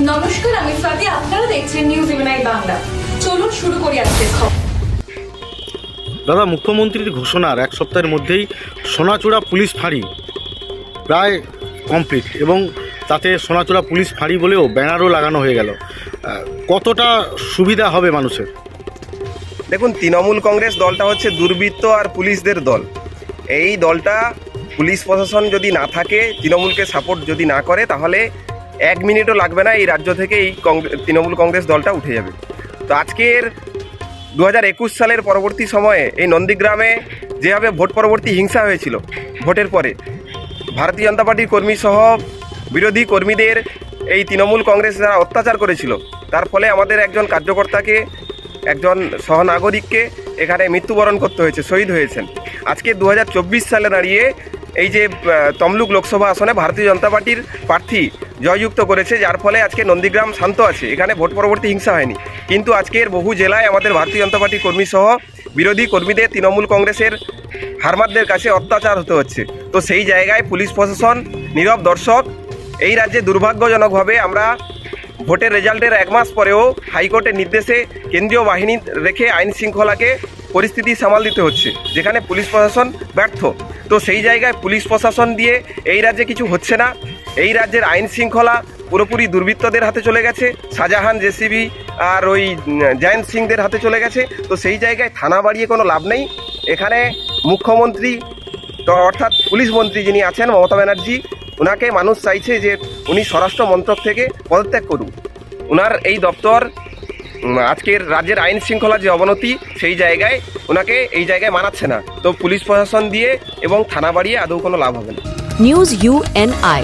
নমস্কার আমি স্বাতি আপনারা দেখছেন নিউজ ইভেনাই বাংলা। চলুন শুরু করি আজকের খবর। দাদা মুখ্যমন্ত্রীর ঘোষণার এক সপ্তাহের মধ্যেই সোনাচূড়া পুলিশ ফাঁড়ি প্রায় কমপ্লিট এবং তাতে সোনাচূড়া পুলিশ ফাঁড়ি বলেও ব্যানারও লাগানো হয়ে গেল। কতটা সুবিধা হবে মানুষের? দেখুন তৃণমূল কংগ্রেস দলটা হচ্ছে দুর্বৃত্ত আর পুলিশদের দল। এই দলটা পুলিশ প্রশাসন যদি না থাকে তৃণমূলকে সাপোর্ট যদি না করে তাহলে এক মিনিটও লাগবে না, এই রাজ্য থেকে এই তৃণমূল কংগ্রেস দলটা উঠে যাবে। তো আজকের দু হাজার একুশ সালের পরবর্তী সময়ে এই নন্দীগ্রামে যেভাবে ভোট পরবর্তী হিংসা হয়েছিল, ভোটের পরে, ভারতীয় জনতা পার্টির কর্মী সহ বিরোধী কর্মীদের এই তৃণমূল কংগ্রেস যারা অত্যাচার করেছিল, তার ফলে আমাদের একজন কার্যকর্তাকে, একজন সহনাগরিককে এখানে মৃত্যুবরণ করতে হয়েছে, শহীদ হয়েছেন। আজকে দু হাজার চব্বিশ সালে দাঁড়িয়ে এই যে তমলুক লোকসভা আসনে ভারতীয় জনতা পার্টির প্রার্থী জয়যুক্ত করেছে, যার ফলে আজকে নন্দীগ্রাম শান্ত আছে। এখানে ভোট পরবর্তী হিংসা হয়নি। কিন্তু আজকের বহু জেলায় আমাদের ভারতীয় জনতা পার্টির কর্মী সহ বিরোধী কর্মীদের, তৃণমূল কংগ্রেসের হারমাদদের কাছে অত্যাচার হতে হচ্ছে। তো সেই জায়গায় পুলিশ প্রশাসন, নীরব দর্শক, এই রাজ্যে দুর্ভাগ্যজনকভাবে আমরা ভোটের রেজাল্টের এক মাস পরেও হাইকোর্টের নির্দেশে কেন্দ্রীয় বাহিনী রেখে আইন শৃঙ্খলাকে পরিস্থিতি সামাল দিতে হচ্ছে, যেখানে পুলিশ প্রশাসন ব্যর্থ। তো সেই জায়গায় পুলিশ প্রশাসন দিয়ে এই রাজ্যে কিছু হচ্ছে না। এই রাজ্যের আইন শৃঙ্খলা পুরোপুরি দুর্বৃত্তদের হাতে চলে গেছে। শাহজাহান, জেসিবি আর ওই জয়ন্ত সিংদের হাতে চলে গেছে। তো সেই জায়গায় থানা বাড়িয়ে কোনো লাভ নেই। এখানে মুখ্যমন্ত্রী অর্থাৎ পুলিশ মন্ত্রী যিনি আছেন, মমতা ব্যানার্জি ওনাকে মানুষ চাইছে যে উনি স্বরাষ্ট্র মন্ত্রক থেকে পদত্যাগ করুন ওনার এই দপ্তর আজকের রাজ্যের আইন শৃঙ্খলার যে অবনতি, সেই জায়গায় ওনাকে এই জায়গায় মানাচ্ছে না। তো পুলিশ প্রশাসন দিয়ে এবং থানা বাড়িয়ে আদৌ কোনো লাভ হবে না। News UNI